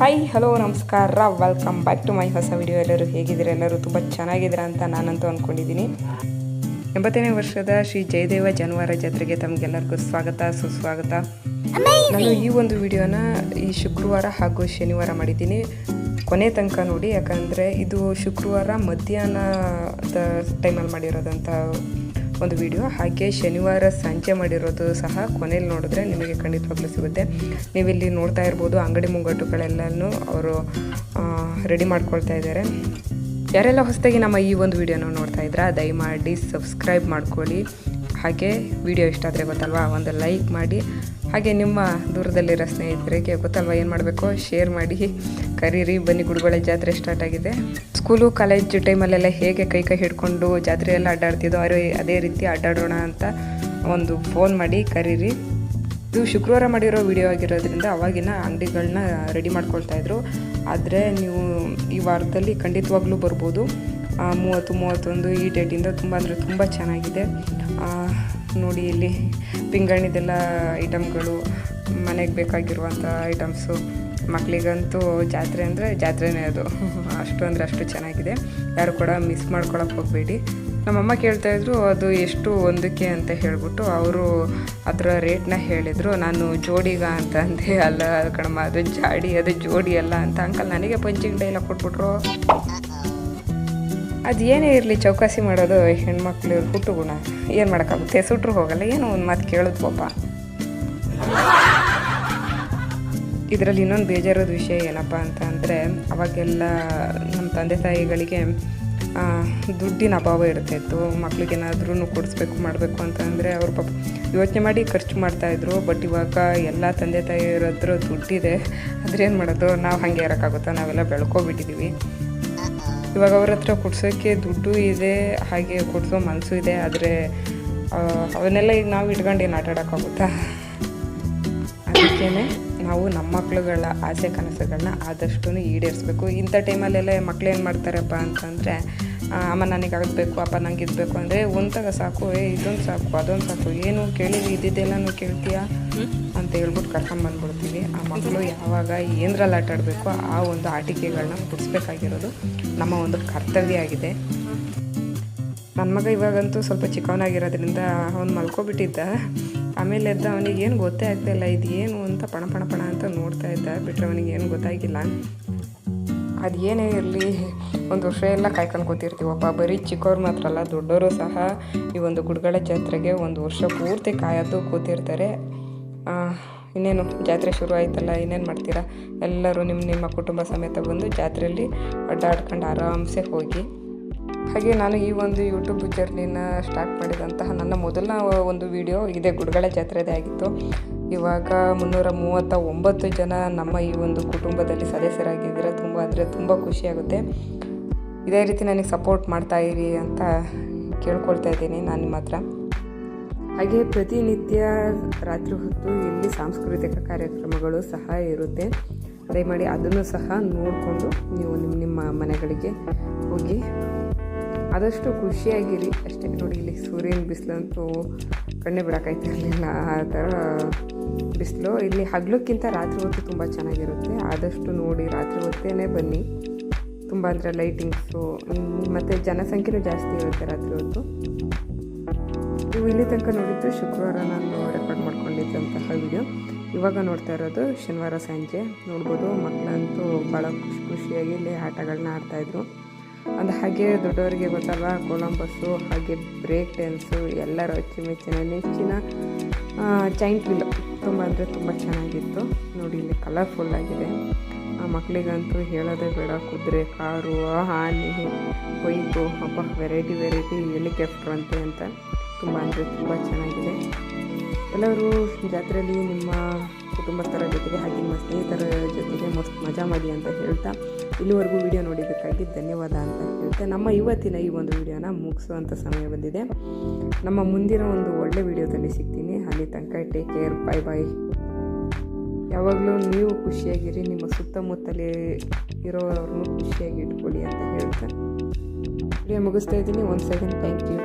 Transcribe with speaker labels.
Speaker 1: Hi hello ನಮಸ್ಕಾರ. Welcome back to my ಹೊಸ video ಎಲ್ಲರೂ ಹೇಗಿದ್ದೀರಾ? ಎಲ್ಲರೂ ತುಂಬ ಚೆನ್ನಾಗಿದ್ದೀರಾ ಅಂತ ನಾನಂತೂ ಅಂದ್ಕೊಂಡಿದ್ದೀನಿ ಎಂಬತ್ತನೇ ವರ್ಷದ ಶ್ರೀ ಜಯದೇವ ಜಾನುವಾರ ಜಾತ್ರೆಗೆ ತಮಗೆಲ್ಲರಿಗೂ ಸ್ವಾಗತ, ಸುಸ್ವಾಗತ. ನಾನು ಈ ಒಂದು ವಿಡಿಯೋನ ಈ ಶುಕ್ರವಾರ ಹಾಗೂ ಶನಿವಾರ ಮಾಡಿದ್ದೀನಿ. ಕೊನೆ ತನಕ ನೋಡಿ, ಯಾಕಂದರೆ ಇದು ಶುಕ್ರವಾರ ಮಧ್ಯಾಹ್ನದ ಟೈಮಲ್ಲಿ ಮಾಡಿರೋದಂಥ ಒಂದು ವಿಡಿಯೋ. ಹಾಗೆ ಶನಿವಾರ ಸಂಜೆ ಮಾಡಿರೋದು ಸಹ ಕೊನೆಯಲ್ಲಿ ನೋಡಿದ್ರೆ ನಿಮಗೆ ಖಂಡಿತವಾಗ್ಲೂ ಸಿಗುತ್ತೆ. ನೀವಿಲ್ಲಿ ನೋಡ್ತಾ ಇರ್ಬೋದು, ಅಂಗಡಿ ಮುಂಗಟ್ಟುಗಳೆಲ್ಲನೂ ಅವರು ರೆಡಿ ಮಾಡ್ಕೊಳ್ತಾ ಇದ್ದಾರೆ. ಯಾರೆಲ್ಲ ಹೊಸದಾಗಿ ನಮ್ಮ ಈ ಒಂದು ವಿಡಿಯೋನ ನೋಡ್ತಾ ಇದ್ರೆ, ದಯಮಾಡಿ ಸಬ್ಸ್ಕ್ರೈಬ್ ಮಾಡ್ಕೊಳ್ಳಿ. ಹಾಗೆ ವಿಡಿಯೋ ಇಷ್ಟ ಆದರೆ ಗೊತ್ತಲ್ವಾ, ಒಂದು ಲೈಕ್ ಮಾಡಿ. ಹಾಗೆ ನಿಮ್ಮ ದೂರದಲ್ಲಿರೋ ಸ್ನೇಹಿತರಿಗೆ ಗೊತ್ತಲ್ವಾ ಏನು ಮಾಡಬೇಕು? ಶೇರ್ ಮಾಡಿ. ಕರೀರಿ, ಬನ್ನಿ ಗುಡುಗೊಳೆ ಜಾತ್ರೆ ಸ್ಟಾರ್ಟ್ ಆಗಿದೆ. ಸ್ಕೂಲು ಕಾಲೇಜ್ ಟೈಮಲ್ಲೆಲ್ಲ ಹೇಗೆ ಕೈ ಕೈ ಹಿಡ್ಕೊಂಡು ಜಾತ್ರೆಯೆಲ್ಲ ಅಡ್ಡಾಡ್ತಿದ್ದೋ ಅವರು ಅದೇ ರೀತಿ ಅಡ್ಡಾಡೋಣ ಅಂತ ಒಂದು ಫೋನ್ ಮಾಡಿ ಕರೀರಿ. ಇದು ಶುಕ್ರವಾರ ಮಾಡಿರೋ ವಿಡಿಯೋ ಆಗಿರೋದ್ರಿಂದ ಅವಾಗಿನ ಅಂಗಡಿಗಳನ್ನ ರೆಡಿ ಮಾಡ್ಕೊಳ್ತಾ ಇದ್ರು. ಆದರೆ ನೀವು ಈ ವಾರದಲ್ಲಿ ಖಂಡಿತವಾಗ್ಲೂ ಬರ್ಬೋದು. ಮೂವತ್ತು, ಮೂವತ್ತೊಂದು ಈ ಡೇಟಿಂದ ತುಂಬ ಅಂದರೆ ತುಂಬ ಚೆನ್ನಾಗಿದೆ. ನೋಡಿ ಇಲ್ಲಿ, ಪಿಂಗಾಣಿದೆಲ್ಲ ಐಟಮ್ಗಳು ಮನೆಗೆ ಬೇಕಾಗಿರುವಂಥ ಐಟಮ್ಸು ಮಕ್ಕಳಿಗಂತೂ ಜಾತ್ರೆ ಅಂದರೆ ಜಾತ್ರೆನೇ ಅದು. ಅಷ್ಟು ಅಂದರೆ ಅಷ್ಟು ಚೆನ್ನಾಗಿದೆ. ಯಾರು ಕೂಡ ಮಿಸ್ ಮಾಡ್ಕೊಳಕ್ಕೆ ಹೋಗಬೇಡಿ. ನಮ್ಮಮ್ಮ ಕೇಳ್ತಾ ಇದ್ರು, ಅದು ಎಷ್ಟು ಒಂದಕ್ಕೆ ಅಂತ ಹೇಳ್ಬಿಟ್ಟು ಅವರು ಅದರ ರೇಟ್ನ ಹೇಳಿದರು. ನಾನು ಜೋಡಿಗ ಅಂತ ಅಂದೆ. ಅಲ್ಲ ಕಣಮ್ಮ, ಅದು ಜಾಡಿ, ಅದು ಜೋಡಿ ಅಲ್ಲ ಅಂತ. ಅಂಕಲ್ ನನಗೆ ಪಂಚಿಂಗ್ ಡೈಲಾಗ್ ಕೊಟ್ಬಿಟ್ರು. ಅದು ಏನೇ ಇರಲಿ, ಚೌಕಾಸಿ ಮಾಡೋದು ಹೆಣ್ಮಕ್ಳು ಹುಟ್ಟು ಗುಣ. ಏನು ಮಾಡೋಕ್ಕಾಗುತ್ತೆ? ಸುಟ್ರು ಹೋಗಲ್ಲ. ಏನು ಒಂದು ಮಾತು ಕೇಳೋದು ಪಾಪ. ಇದರಲ್ಲಿ ಇನ್ನೊಂದು ಬೇಜಾರದ ವಿಷಯ ಏನಪ್ಪ ಅಂತ ಅಂದರೆ, ಅವಾಗೆಲ್ಲ ನಮ್ಮ ತಂದೆ ತಾಯಿಗಳಿಗೆ ದುಡ್ಡಿನ ಅಭಾವ ಇರ್ತಾಯಿತ್ತು ಮಕ್ಳಿಗೇನಾದ್ರೂ ಕೊಡಿಸ್ಬೇಕು, ಮಾಡಬೇಕು ಅಂತ ಅಂದರೆ ಅವ್ರು ಪಾಪ ಯೋಚನೆ ಮಾಡಿ ಖರ್ಚು ಮಾಡ್ತಾಯಿದ್ರು ಬಟ್ ಇವಾಗ ಎಲ್ಲ ತಂದೆ ತಾಯಿಯರ ಹತ್ರ ದುಡ್ಡಿದೆ. ಆದರೆ ಏನು ಮಾಡೋದು? ನಾವು ಹಾಗೆ ಇರೋಕ್ಕಾಗುತ್ತಾ? ನಾವೆಲ್ಲ ಬೆಳ್ಕೊಬಿಟ್ಟಿದ್ದೀವಿ ಇವಾಗ ಅವ್ರ ಹತ್ರ ಕೊಡ್ಸೋಕ್ಕೆ ದುಡ್ಡು ಇದೆ, ಹಾಗೆ ಕೊಡಿಸೋ ಮನಸ್ಸು ಇದೆ, ಆದರೆ ಅವನ್ನೆಲ್ಲ ಈಗ ನಾವು ಇಟ್ಕೊಂಡು ಏನು ಆಟಾಡೋಕ್ಕಾಗುತ್ತಾ? ಅದಕ್ಕೇ ನಾವು ನಮ್ಮ ಮಕ್ಳುಗಳ ಆಸೆ ಕನಸುಗಳನ್ನ ಆದಷ್ಟು ಈಡೇರಿಸ್ಬೇಕು. ಇಂಥ ಟೈಮಲ್ಲೆಲ್ಲ ಮಕ್ಳು ಏನು ಮಾಡ್ತಾರಪ್ಪ ಅಂತಂದರೆ ಅಮ್ಮ ನನಗೆ ಆಗಬೇಕು, ಅಪ್ಪ ನಂಗೆ ಇದ್ಬೇಕು ಅಂದರೆ ಒಂದಾಗ ಸಾಕು, ಏ, ಇದೊಂದು ಸಾಕು, ಅದೊಂದು ಸಾಕು, ಏನು ಕೇಳಿದ್ವಿ ಇದ್ದಿದ್ದೆಲ್ಲನೂ ಕೇಳ್ತೀಯಾ? ಅಂತ ಹೇಳ್ಬಿಟ್ಟು ಕರ್ಕೊಂಬಂದ್ಬಿಡ್ತೀವಿ ಆ ಮಕ್ಕಳು ಯಾವಾಗ ಏನರಲ್ಲಿ ಆಟ ಆಡಬೇಕು, ಆ ಒಂದು ಆಟಿಕೆಗಳನ್ನ ಕೊಡಿಸ್ಬೇಕಾಗಿರೋದು ನಮ್ಮ ಒಂದು ಕರ್ತವ್ಯ ಆಗಿದೆ. ನನ್ನ ಮಗ ಇವಾಗಂತೂ ಸ್ವಲ್ಪ ಚಿಕ್ಕವನಾಗಿರೋದ್ರಿಂದ ಅವ್ನು ಮಲ್ಕೊಬಿಟ್ಟಿದ್ದ. ಆಮೇಲೆ ಎದ್ದ ಅವನಿಗೆ ಏನು ಗೊತ್ತೇ ಆಗ್ತಾಯಿಲ್ಲ ಇದು ಏನು ಅಂತ ಪಣ ಪಣ ಪಣ ಅಂತ ನೋಡ್ತಾ ಇದ್ದ. ಬಿಟ್ಟರೆ ಅವನಿಗೆ ಏನು ಗೊತ್ತಾಗಿಲ್ಲ. ಅದು ಏನೇ ಇರಲಿ, ಒಂದು ವರ್ಷ ಎಲ್ಲ ಕಾಯ್ಕೊಂಡು ಕೂತಿರ್ತೀವಪ್ಪ ಬರೀ ಚಿಕ್ಕವ್ರು ಮಾತ್ರ ಅಲ್ಲ ದೊಡ್ಡವರು ಸಹ ಈ ಒಂದು ಗುಡ್ಗಳ ಜಾತ್ರೆಗೆ ಒಂದು ವರ್ಷ ಪೂರ್ತಿ ಕಾಯೋದು ಕೂತಿರ್ತಾರೆ. ಇನ್ನೇನು ಜಾತ್ರೆ ಶುರು ಆಯ್ತಲ್ಲ, ಇನ್ನೇನು ಮಾಡ್ತೀರಾ? ಎಲ್ಲರೂ ನಿಮ್ಮ ನಿಮ್ಮ ಕುಟುಂಬ ಸಮೇತ ಬಂದು ಜಾತ್ರೆಯಲ್ಲಿ ಅಡ್ಡಾಡ್ಕೊಂಡು ಆರಾಮ್ಸೆ ಹೋಗಿ. ಹಾಗೆ ನಾನು ಈ ಒಂದು ಯೂಟ್ಯೂಬ್ ಜರ್ನಿನ ಸ್ಟಾರ್ಟ್ ಮಾಡಿದಂತಹ ನನ್ನ ಮೊದಲ ಒಂದು ವಿಡಿಯೋ ಇದೇ ಗುಡ್ಗಳ ಜಾತ್ರೆದೇ ಆಗಿತ್ತು. ಇವಾಗ ಮುನ್ನೂರ ಮೂವತ್ತ ಒಂಬತ್ತು ಜನ ನಮ್ಮ ಈ ಒಂದು ಕುಟುಂಬದಲ್ಲಿ ಸದಸ್ಯರಾಗಿದ್ದರೆ, ತುಂಬ ಅಂದರೆ ತುಂಬ ಖುಷಿಯಾಗುತ್ತೆ ಇದೇ ರೀತಿ ನನಗೆ ಸಪೋರ್ಟ್ ಮಾಡ್ತಾ ಇರಿ ಅಂತ ಕೇಳ್ಕೊಳ್ತಾ ಇದ್ದೀನಿ ನಾನು ನಿಮ್ಮ ಹತ್ರ. ಹಾಗೆ ಪ್ರತಿನಿತ್ಯ ರಾತ್ರಿ ಹೊತ್ತು ಇಲ್ಲಿ ಸಾಂಸ್ಕೃತಿಕ ಕಾರ್ಯಕ್ರಮಗಳು ಸಹ ಇರುತ್ತೆ. ದಯಮಾಡಿ ಅದನ್ನು ಸಹ ನೋಡಿಕೊಂಡು ನೀವು ನಿಮ್ಮ ನಿಮ್ಮ ಮನೆಗಳಿಗೆ ಹೋಗಿ. ಆದಷ್ಟು ಖುಷಿಯಾಗಿರಿ. ಅಷ್ಟೇ ನೋಡಿ, ಇಲ್ಲಿ ಸೂರ್ಯನ ಬಿಸಿಲಂತೂ ಕಣ್ಣೆ ಬಿಡೋಕ್ಕಾಯ್ತಿರಲಿಲ್ಲ ಆ ಥರ ಬಿಸಿಲು. ಇಲ್ಲಿ ಹಗಲಕ್ಕಿಂತ ರಾತ್ರಿ ಹೊತ್ತು ತುಂಬ ಚೆನ್ನಾಗಿರುತ್ತೆ. ಆದಷ್ಟು ನೋಡಿ, ರಾತ್ರಿ ಹೊತ್ತೇ ಬನ್ನಿ. ತುಂಬ ಅಂದರೆ ಲೈಟಿಂಗ್ಸು ಮತ್ತು ಜನಸಂಖ್ಯೆನೂ ಜಾಸ್ತಿ ಇರುತ್ತೆ ರಾತ್ರಿ ಹೊತ್ತು. ನೀವು ಇಲ್ಲಿ ತನಕ ನೋಡಿದ್ದು ಶುಕ್ರವಾರ ನಾನು ರೆಕಾರ್ಡ್ ಮಾಡ್ಕೊಂಡಿದ್ದಂತಹ ವಿಡಿಯೋ ಇವಾಗ ನೋಡ್ತಾ ಇರೋದು ಶನಿವಾರ ಸಂಜೆ. ನೋಡ್ಬೋದು ಮಕ್ಕಳಂತೂ ಭಾಳ ಖುಷಿ ಖುಷಿಯಾಗಿ ಇಲ್ಲಿ ಆಟಗಳನ್ನ ಆಡ್ತಾಯಿದ್ರು. ಅದು ಹಾಗೆ ದೊಡ್ಡವರಿಗೆ ಗೊತ್ತಲ್ಲ ಕೊಲಂಬಸ್ಸು, ಹಾಗೆ ಬ್ರೇಕ್ ಡ್ಯಾನ್ಸು, ಎಲ್ಲರ ಅಚ್ಚುಮೆಚ್ಚಿನ, ನೆಚ್ಚಿನ ಜೈಂಟ್ ವಿಲ್ಲ ತುಂಬ ಅಂದರೆ ತುಂಬ ಚೆನ್ನಾಗಿತ್ತು. ನೋಡಿ ಇಲ್ಲಿ ಕಲರ್ಫುಲ್ ಆಗಿದೆ. ಆ ಮಕ್ಕಳಿಗಂತೂ ಹೇಳೋದೇ ಬೇಡ, ಕುದುರೆ, ಕಾರು ಆನೆ ಬೈಕು ಹಬ್ಬ ವೆರೈಟಿ ವೆರೈಟಿ ಹೆಲಿಕಾಪ್ಟರ್ ಅಂತೆ ಅಂತ. ತುಂಬ ಅಂದರೆ ತುಂಬ ಚೆನ್ನಾಗಿದೆ. ಎಲ್ಲರೂ ಜಾತ್ರೆಯಲ್ಲಿ ನಿಮ್ಮ ಕುಟುಂಬಸ್ಥರ ಜೊತೆಗೆ ಹಾಗೆ ನಿಮ್ಮ ಸ್ನೇಹಿತರ ಜೊತೆಗೆ ಮಸ್ತ್ ಮಜಾ ಮಾಡಿ ಅಂತ ಹೇಳ್ತಾ ಇಲ್ಲಿವರೆಗೂ ವಿಡಿಯೋ ನೋಡಿದ್ದಕ್ಕಾಗಿ ಧನ್ಯವಾದ ಅಂತ ಹೇಳ್ತಾ ನಮ್ಮ ಇವತ್ತಿನ ಈ ಒಂದು ವಿಡಿಯೋನ ಮುಗಿಸುವಂಥ ಸಮಯ ಬಂದಿದೆ. ನಮ್ಮ ಮುಂದಿನ ಒಂದು ಒಳ್ಳೆ ವಿಡಿಯೋದಲ್ಲಿ ಸಿಗ್ತೀನಿ. ಅಲ್ಲಿ ತನಕ ಟೇಕ್ ಕೇರ್ ಬಾಯ್ ಬಾಯ್ ಯಾವಾಗಲೂ ನೀವು ಖುಷಿಯಾಗಿರಿ. ನಿಮ್ಮ ಸುತ್ತಮುತ್ತಲೇ ಇರೋರನ್ನು ಖುಷಿಯಾಗಿ ಇಟ್ಕೊಳ್ಳಿ ಅಂತ ಹೇಳ್ತಾ ವಿಡಿಯೋ ಮುಗಿಸ್ತಾ ಇದ್ದೀನಿ. ಒಂದು ಸೆಕೆಂಡ್ ಥ್ಯಾಂಕ್ ಯು